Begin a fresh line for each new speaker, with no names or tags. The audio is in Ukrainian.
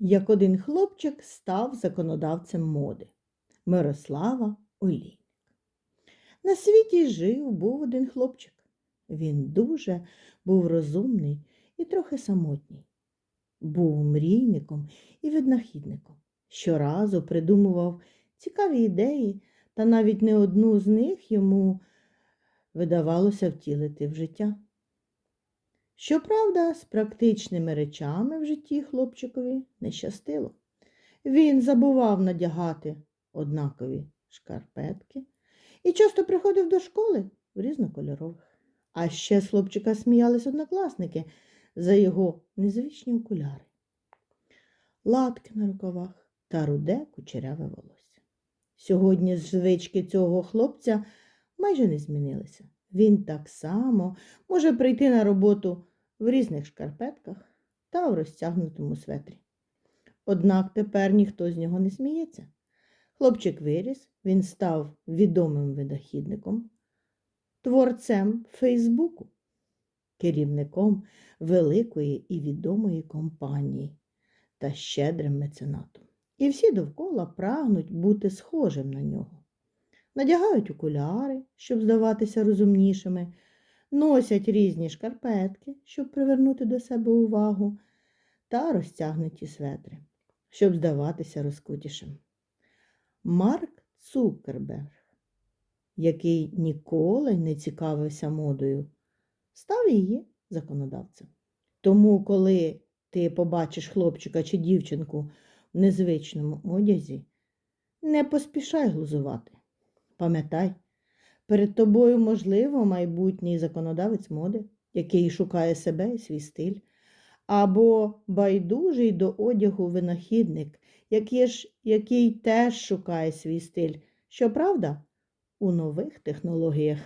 як один хлопчик став законодавцем моди Мирослава Олійник. На світі жив був один хлопчик. Він дуже був розумний і трохи самотній. Був мрійником і виднахідником. Щоразу придумував цікаві ідеї, та навіть не одну з них йому видавалося втілити в життя. Щоправда, з практичними речами в житті хлопчикові не щастило. Він забував надягати однакові шкарпетки і часто приходив до школи в різнокольорових. А ще з хлопчика сміялись однокласники за його незвичні окуляри, латки на рукавах та руде кучеряве волосся. Сьогодні звички цього хлопця майже не змінилися. Він так само може прийти на роботу в різних шкарпетках та в розтягнутому светрі. Однак тепер ніхто з нього не сміється. Хлопчик виріс, він став відомим видохідником, творцем Фейсбуку, керівником великої і відомої компанії та щедрим меценатом. І всі довкола прагнуть бути схожим на нього. Надягають окуляри, щоб здаватися розумнішими, носять різні шкарпетки, щоб привернути до себе увагу, та розтягнуті светри, щоб здаватися розкутішим. Марк Цукерберг, який ніколи не цікавився модою, став її законодавцем. Тому, коли ти побачиш хлопчика чи дівчинку в незвичному одязі, не поспішай глузувати. Пам'ятай, перед тобою, можливо, майбутній законодавець моди, який шукає себе і свій стиль, або байдужий до одягу винахідник, який, ж, який теж шукає свій стиль, щоправда, у нових технологіях.